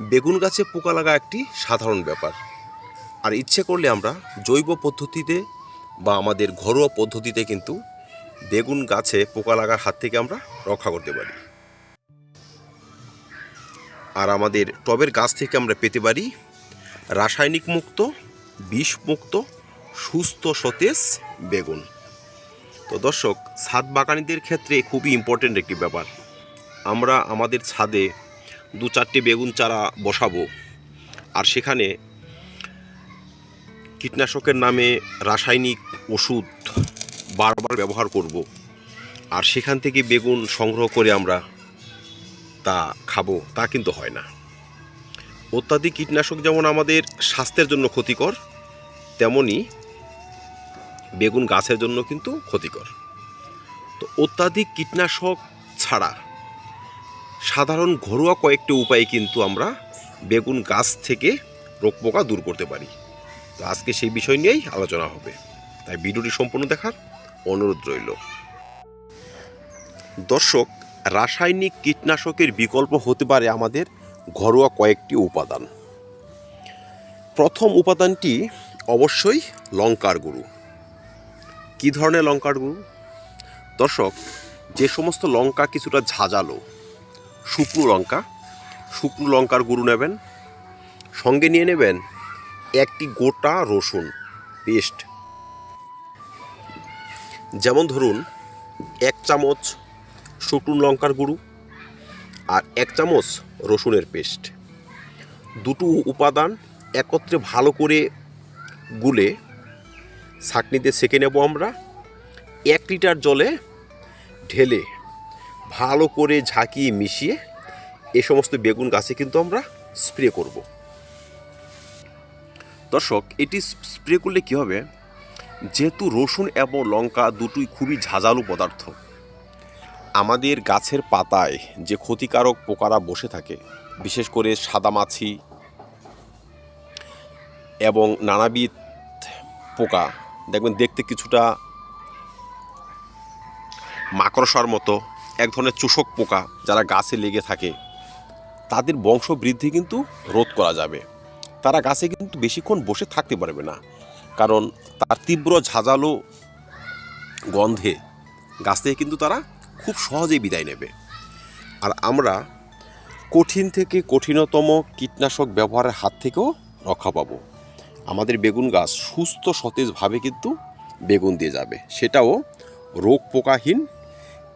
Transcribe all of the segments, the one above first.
বেগুন গাছে পোকা লাগা একটি সাধারণ ব্যাপার। আর ইচ্ছে করলে আমরা জৈব পদ্ধতিতে বা আমাদের ঘরোয়া পদ্ধতিতে কিন্তু বেগুন গাছে পোকা লাগার হাত থেকে আমরা রক্ষা করতে পারি। আর আমাদের টবের গাছ থেকে আমরা পেতে পারি রাসায়নিক মুক্ত, বিষ মুক্ত, সুস্থ সতেজ বেগুন। তো দর্শক, ছাদ বাগানিদের ক্ষেত্রে খুবই ইম্পর্টেন্ট একটি ব্যাপার। আমরা আমাদের ছাদে দু চারটি বেগুন চারা বসাবো। আর সেখানে কীটনাশকের নামে রাসায়নিক ওষুধ বারবার ব্যবহার করব। আর সেখান থেকে বেগুন সংগ্রহ করে আমরা তা খাব, তা কিন্তু হয় না। অত্যাধিক কীটনাশক যেমন আমাদের স্বাস্থ্যের জন্য ক্ষতিকর, তেমনি বেগুন গাছের জন্য কিন্তু ক্ষতিকর। তো অত্যাধিক কীটনাশক ছাড়া সাধারণ ঘরোয়া কয়েকটি উপায়ে কিন্তু আমরা বেগুন গাছ থেকে রোগ পোকা দূর করতে পারি। তো আজকে সেই বিষয় নিয়েই আলোচনা হবে। তাই ভিডিওটি সম্পূর্ণ দেখার অনুরোধ রইল। দর্শক, রাসায়নিক কীটনাশকের বিকল্প হতে পারে আমাদের ঘরোয়া কয়েকটি উপাদান। প্রথম উপাদানটি অবশ্যই লঙ্কার গুঁড়ো। কী ধরনের লঙ্কার গুঁড়ো? দর্শক, যে সমস্ত লঙ্কা কিছুটা ঝাঁঝালো শুকনো লঙ্কা, শুকনো লঙ্কার গুঁড়ো নেবেন, সঙ্গে নিয়ে নেবেন একটি গোটা রসুন পেস্ট। যেমন ধরুন, এক চামচ শুকনো লঙ্কার গুঁড়ো আর এক চামচ রসুনের পেস্ট। দুটো উপাদান একত্রে ভালো করে গুলে ছাঁকনিতে সেঁকে নেব আমরা। এক লিটার জলে ঢেলে ভালো করে ঝাঁকিয়ে মিশিয়ে এ সমস্ত বেগুন গাছে কিন্তু আমরা স্প্রে করব। দর্শক, এটি স্প্রে করলে কী হবে? যেহেতু রসুন এবং লঙ্কা দুটোই খুবই ঝাঁঝালু পদার্থ, আমাদের গাছের পাতায় যে ক্ষতিকারক পোকারা বসে থাকে, বিশেষ করে সাদামাছি এবং নানাবিধ পোকা, দেখবেন দেখতে কিছুটা মাকড়সার মতো এক ধরনের চুষক পোকা যারা গাছে লেগে থাকে। তাদের বংশ বৃদ্ধি কিন্তু রোধ করা যাবে। তারা গাছে কিন্তু বেশিক্ষণ বসে থাকতে পারবে না। কারণ তার তীব্র ঝাঁঝালো গন্ধে গাছ থেকে কিন্তু তারা খুব সহজেই বিদায় নেবে। আর আমরা কঠিন থেকে কঠিনতম কীটনাশক ব্যবহারের হাত থেকেও রক্ষা পাবো। আমাদের বেগুন গাছ সুস্থ সতেজভাবে কিন্তু বেগুন দিয়ে যাবে। সেটাও রোগ পোকাহীন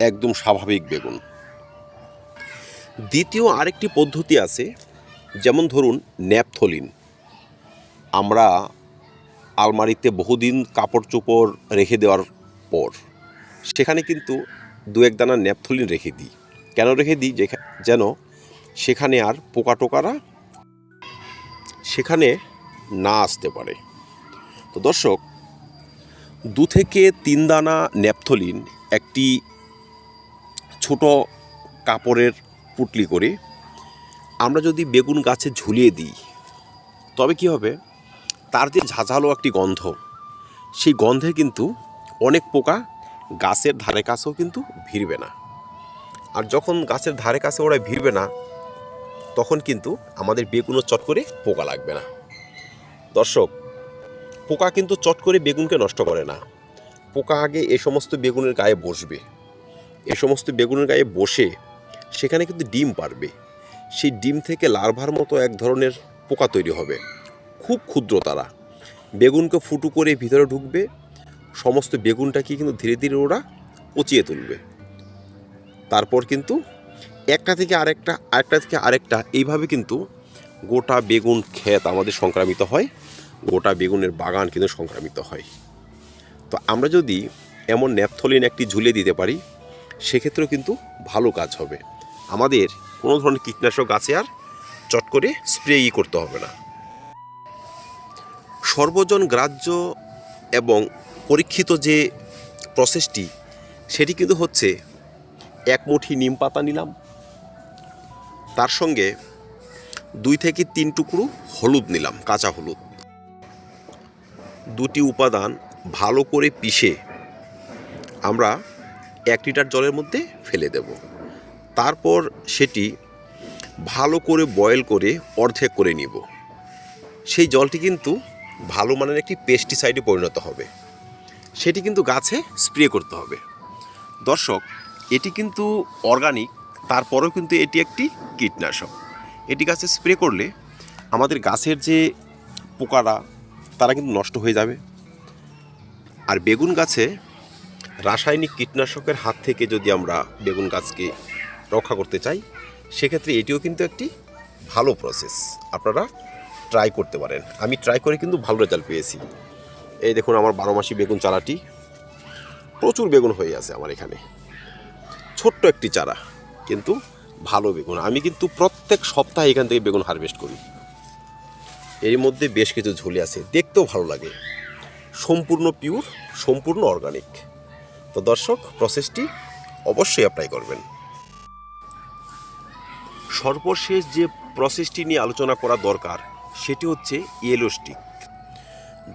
একদম স্বাভাবিক বেগুন। দ্বিতীয় আরেকটি পদ্ধতি আছে, যেমন ধরুন ন্যাপথলিন। আমরা আলমারিতে বহুদিন কাপড় চোপড় রেখে দেওয়ার পর, সেখানে কিন্তু দু এক দানা ন্যাপথলিন রেখে দিই। কেন রেখে দিই? যেন সেখানে আর পোকা টোকারা সেখানে না আসতে পারে। তো দর্শক, দু থেকে তিন দানা ন্যাপথলিন একটি ছোট কাপড়ের পুটলি করে। আমরা যদি বেগুন গাছে ঝুলিয়ে দিই, তবে কি হবে? তার যে ঝাঁঝালো একটি গন্ধ, সেই গন্ধে কিন্তু অনেক পোকা গাছের ধারে কাছেও কিন্তু ভিড়বে না। আর যখন গাছের ধারে কাছে ওরা ভিড়বে না, তখন কিন্তু আমাদের বেগুনও চট করে পোকা লাগবে না। দর্শক, পোকা কিন্তু চট করে বেগুনকে নষ্ট করে না। পোকা আগে এ সমস্ত বেগুনের গায়ে বসবে। এ সমস্ত বেগুনের গায়ে বসে সেখানে কিন্তু ডিম পারবে সেই ডিম থেকে লার্ভার মতো এক ধরনের পোকা তৈরি হবে। খুব ক্ষুদ্র তারা। বেগুনকে ফুটু করে ভিতরে ঢুকবে। সমস্ত বেগুনটাকে কিন্তু ধীরে ধীরে ওরা পচিয়ে তুলবে। তারপর কিন্তু একটা থেকে আরেকটা আরেকটা থেকে আরেকটা এইভাবে কিন্তু গোটা বেগুন ক্ষেত আমাদের সংক্রামিত হয়। গোটা বেগুনের বাগান কিন্তু সংক্রামিত হয়। তো আমরা যদি এমন ন্যাপথলিন একটি ঝুলিয়ে দিতে পারি সেক্ষেত্রেও কিন্তু ভালো কাজ হবে। আমাদের কোনো ধরনের কীটনাশক গাছে আর চট করে স্প্রেই করতে হবে না। সর্বজন গ্রাহ্য এবং পরীক্ষিত যে প্রসেসটি, সেটি কিন্তু হচ্ছে এক মুঠি নিম পাতা নিলাম। তার সঙ্গে দুই থেকে তিন টুকরো হলুদ নিলাম, কাঁচা হলুদ। দুটি উপাদান ভালো করে পিষে আমরা এক লিটার জলের মধ্যে ফেলে দেব। তারপর সেটি ভালো করে বয়েল করে অর্ধেক করে নিব। সেই জলটি কিন্তু ভালো মানের একটি পেস্টিসাইডে পরিণত হবে। সেটি কিন্তু গাছে স্প্রে করতে হবে। দর্শক, এটি কিন্তু অর্গানিক তারপরেও কিন্তু এটি একটি কীটনাশক। এটি গাছে স্প্রে করলে আমাদের গাছের যে পোকারা, তারা কিন্তু নষ্ট হয়ে যাবে। আর বেগুন গাছে রাসায়নিক কীটনাশকের হাত থেকে যদি আমরা বেগুন গাছকে রক্ষা করতে চাই, সেক্ষেত্রে এটিও কিন্তু একটি ভালো প্রসেস আপনারা ট্রাই করতে পারেন। আমি ট্রাই করে কিন্তু ভালো রেজাল্ট পেয়েছি। এই দেখুন আমার বারো মাসি বেগুন চারাটি। প্রচুর বেগুন হয়ে আছে আমার এখানে। ছোট্ট একটি চারা, কিন্তু ভালো বেগুন। আমি কিন্তু প্রত্যেক সপ্তাহে এখান থেকে বেগুন হারভেস্ট করি। এর মধ্যে বেশ কিছু ঝুলে আছে। দেখতেও ভালো লাগে। সম্পূর্ণ পিওর সম্পূর্ণ অর্গানিক তো দর্শক প্রসেসটি অবশ্যই অ্যাপ্লাই করবেন। সর্বশেষ যে প্রসেসটি নিয়ে আলোচনা করা দরকার সেটি হচ্ছে ইয়েলো স্টিক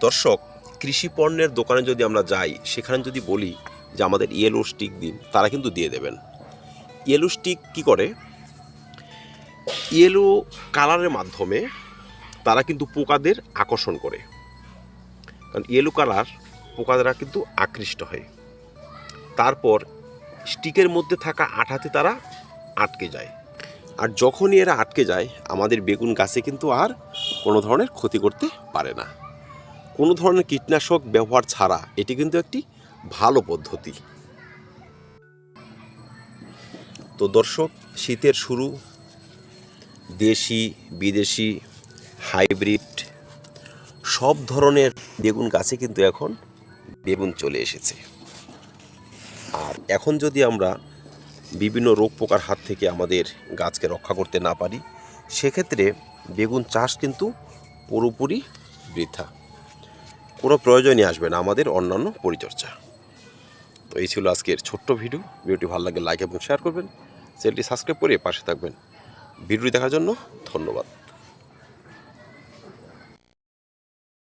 দর্শক কৃষি পণ্যের দোকানে যদি আমরা যাই সেখানে যদি বলি যে আমাদের ইয়েলো স্টিক দিন তারা কিন্তু দিয়ে দেবেন। ইয়েলো স্টিক কী করে? ইয়েলো কালারের মাধ্যমে তারা কিন্তু পোকাদের আকর্ষণ করে। কারণ ইয়েলো কালার পোকারা কিন্তু আকৃষ্ট হয়। তারপর স্টিকের মধ্যে থাকা আঠাতে তারা আটকে যায়। আর যখনই এরা আটকে যায়, আমাদের বেগুন গাছে কিন্তু আর কোনো ধরনের ক্ষতি করতে পারে না। কোনো ধরনের কীটনাশক ব্যবহার ছাড়া এটি কিন্তু একটি ভালো পদ্ধতি। তো দর্শক, শীতের শুরু। দেশি, বিদেশি, হাইব্রিড সব ধরনের বেগুন গাছে কিন্তু এখন বেগুন চলে এসেছে। আর এখন যদি আমরা বিভিন্ন রোগ পোকার হাত থেকে আমাদের গাছকে রক্ষা করতে না পারি, সেক্ষেত্রে বেগুন চাষ কিন্তু পুরোপুরি বৃথা। কোনো প্রয়োজনই আসবে না আমাদের অন্যান্য পরিচর্যা। তো এই ছিল আজকের ছোট্ট ভিডিও। ভিডিওটি ভালো লাগে লাইক এবং শেয়ার করবেন। চ্যানেলটি সাবস্ক্রাইব করে পাশে থাকবেন। ভিডিওটি দেখার জন্য ধন্যবাদ।